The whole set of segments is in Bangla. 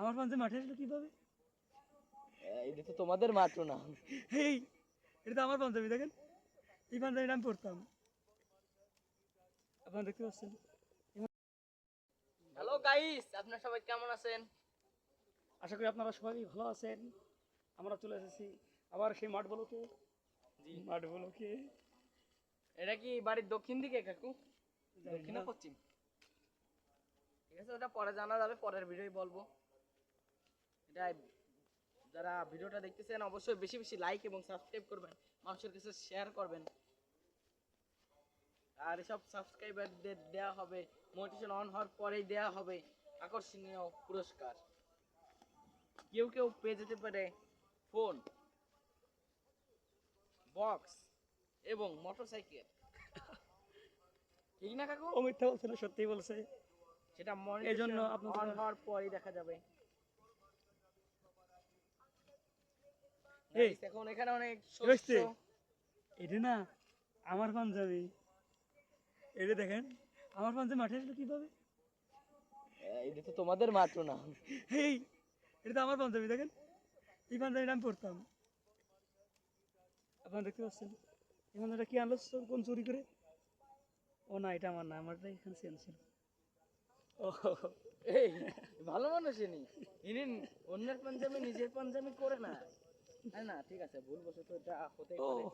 আমার পাঞ্জে মাঠে আসলো কীভাবে? এটা তো তোমাদের মাত্র না। এই এটা তো আমার পাঞ্জাবি দেখেন? এই পাঞ্জাবিটা আমি পড়তাম আপনারা দেখতে পাচ্ছেন? হ্যালো গাইস আপনারা সবাই কেমন আছেন? আশা করি আপনারা সবাই ভালো আছেন। আমরা চলে এসেছি আবার সেই মাঠ বলোকে। জি। মাঠ বলোকে। এটা কি বাড়ির দক্ষিণ দিকে কাকু? দক্ষিণ পশ্চিম? ঠিক আছে ওটা পরে জানা যাবে পরের ভিডিওই বলব। এটা যারা ভিডিওটা দেখতেছেন অবশ্যই বেশি বেশি লাইক এবং সাবস্ক্রাইব করবেন। মানুষের কাছে শেয়ার করবেন। আর এসব সাবস্ক্রাইবারদের দেওয়া হবে মোটিভেশন অন হওয়ার পরেই দেওয়া হবে আকর্ষণীয় পুরস্কার। কেউ কেউ পেয়ে যেতে পারে ফোন বক্স এবং মোটরসাইকেল ঠিক না কাকু? বলছে সত্যি বলছে। সেটা এই জন্য মনিটর আপনাদের- অন হওয়ার পরই দেখা যাবে। এই, এখন এখানে অনেক হয়েছে? এটা না আমার পাঞ্জাবি। এটা দেখেন আমার পাঞ্জাবি মাঠে আসলো কীভাবে? এটা তো তোমাদের মাত্র না। এই এটা তো আমার পাঞ্জাবি দেখেন। এই আমি পড়তাম আপনারা দেখতে পাচ্ছেন? এই পাঞ্জাবিটা কি আনলো? কোন চুরি করে? ও না এটা আমার না আমারটা এখানে ছিল। ও এই ভালো মানুষ ইনি। ইনি অন্যের পাঞ্জাবি নিজের পাঞ্জাবি করে না। না ঠিক আছে ভুল বসে তো এটা হতেই পারে।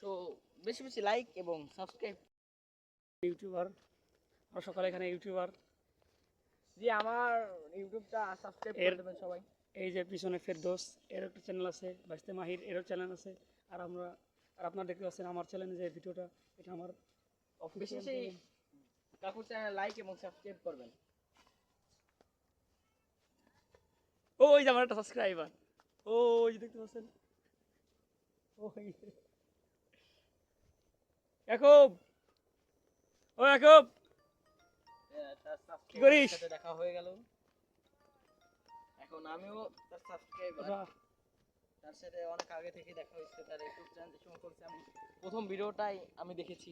সো বেশি বেশি লাইক এবং সাবস্ক্রাইব ইউটিউবার আমরা সকালে এখানে ইউটিউবার। জি আমার ইউটিউবটা সাবস্ক্রাইব করে এর- দেবেন সবাই। এই যে পিছনে ফেরদোস এর একটা চ্যানেল আছে বাইশতে মাহির এরও চ্যানেল আছে। আর আমরা আর আপনারা দেখতে পাচ্ছেন আমার চ্যানেলে যে ভিডিওটা এটা আমার বেশি অফিসিয়াল বেশি কাকুর চ্যানেল লাইক এবং সাবস্ক্রাইব করবেন। ওই যে আমার একটা সাবস্ক্রাইবার ওই যে দেখতে পাচ্ছেন? ওই। একুব ও একুব কি করিস? দেখা হয়ে গেল। এখন আমিও তার সাবস্ক্রাইবার তার সাথে অনেক আগে থেকে দেখা হয়েছে তার ইউটিউব চ্যানেল যে করছে আমি। প্রথম ভিডিওটাই আমি দেখেছি।